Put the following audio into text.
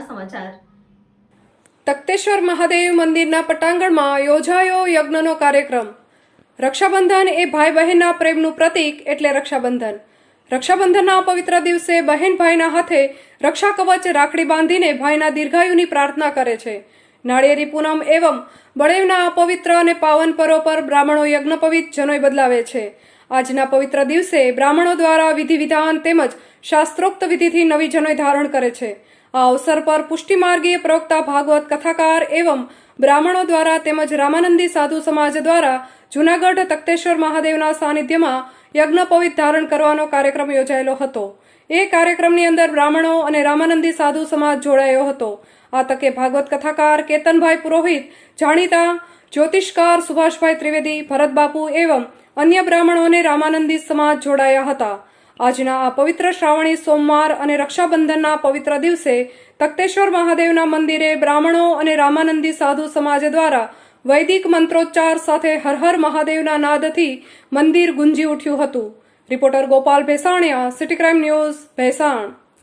સમાચાર. તખ્તેશ્વર મહાદેવ મંદિરના પટાંગણમાં યોજાયો યજ્ઞનો કાર્યક્રમ. રક્ષાબંધન એ ભાઈ બહેનના પ્રેમનું પ્રતીક એટલે રક્ષાબંધન. રક્ષાબંધનના પવિત્ર દિવસે બહેન ભાઈના હાથે રક્ષા કવચ રાખડી બાંધીને ભાઈના દીર્ઘાયુની પ્રાર્થના કરે છે. નાળિયેરી પૂનમ એવમ બળેવના પવિત્ર અને પાવન પર્વ પર બ્રાહ્મણો યજ્ઞપવિત જનોય બદલાવે છે. આજના પવિત્ર દિવસે બ્રાહ્મણો દ્વારા વિધિ વિધાન તેમજ શાસ્ત્રોક્ત વિધિથી નવી જનોય ધારણ કરે છે. આ અવસર પર પુષ્ટિમાર્ગીય પ્રવક્તા ભાગવત કથાકાર એવં બ્રાહ્મણો દ્વારા તેમજ રામાનંદી સાધુ સમાજ દ્વારા જૂનાગઢ તક્તેશ્વર મહાદેવના સાનિધ્યમાં યજ્ઞપવિત ધારણ કરવાનો કાર્યક્રમ યોજાયેલો હતો. એ કાર્યક્રમની અંદર બ્રાહ્મણો અને રામાનંદી સાધુ સમાજ જોડાયો હતો. આ તકે ભાગવત કથાકાર કેતનભાઈ પુરોહિત જાણીતા જ્યોતિષકાર સુભાષભાઈ ત્રિવેદી, ભરતબાપુ એવં અન્ય બ્રાહ્મણોને રામાનંદી સમાજ જોડાયા હતા. આજના આ પવિત્ર શ્રાવણી સોમવાર અને રક્ષાબંધનના પવિત્ર દિવસે તક્તેશ્વર મહાદેવના મંદિરે બ્રાહ્મણો અને રામાનંદી સાધુ સમાજ દ્વારા વૈદિક મંત્રોચ્ચાર સાથે હર હર મહાદેવના નાદથી મંદિર ગુંજી ઉઠ્યું હતું. Reporter Gopal Bhesaniya, city crime news, Bhesan.